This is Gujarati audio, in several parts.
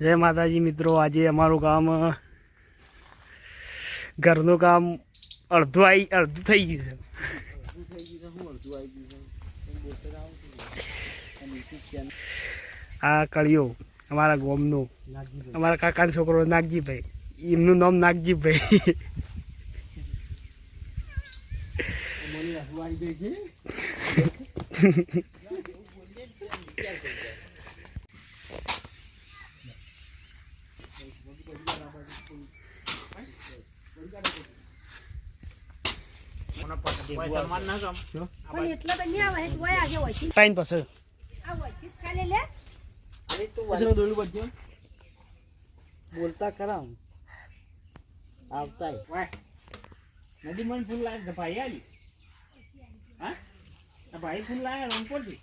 જય માતાજી મિત્રો, આજે અમારું કામ ઘરનું કામ અડધું આવી અડધું થઈ ગયું છે. આ કળિયો અમારા ગોમનો, અમારા કાકાનો છોકરો નાગજીભાઈ, એમનું નામ નાગજીભાઈ પણ એટલો તો નહીં આવે તું આયા છે વચ્ચે ટાઈમ લે. બોલતા કરા હું. આવતા નદી મને ફૂલ લાગે ભાઈ આલી. હા? ભાઈ ફૂલ લાગે રંગપોરથી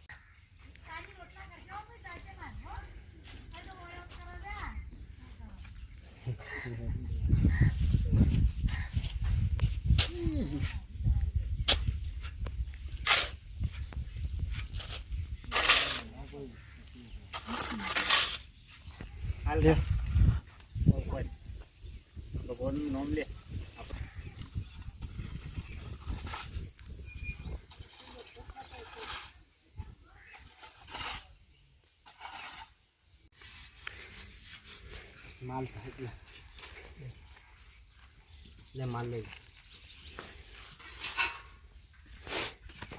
હાલ. ભગવાનનું નામ લે. માલ સાહેબ લે. માલ લઈ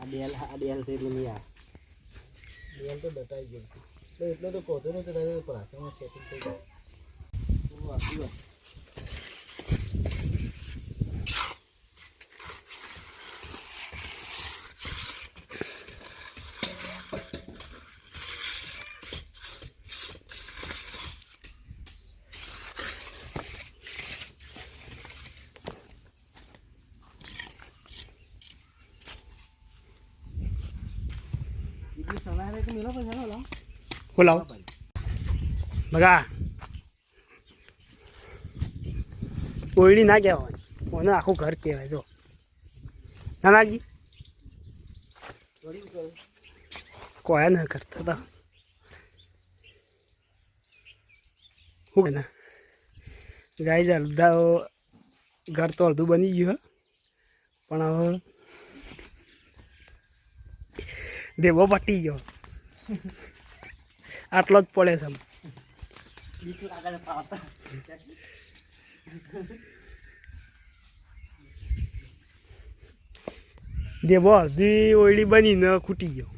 આ ડેલ આ ડેલ છે એટલે નહીં આ ડેલ તો દટાઈ ગયો. તો એટલો તો કોતો નતો તારે પ્રાચીમાં સેટિંગ થઈ ગયું. તું આપ્યું બોલાવો બગા કોયડી ના કહેવાય મને આખું ઘર કહેવાય જો નાનાજી કોયા ના કરતા હતા હું ના ગાય અડધા ઘર તો અડધું બની ગયું હ પણ હવે દેવો પટી ગયો આટલો જ પડે છે દેવો અડધી ઓયડી બનીને ખૂટી ગયો.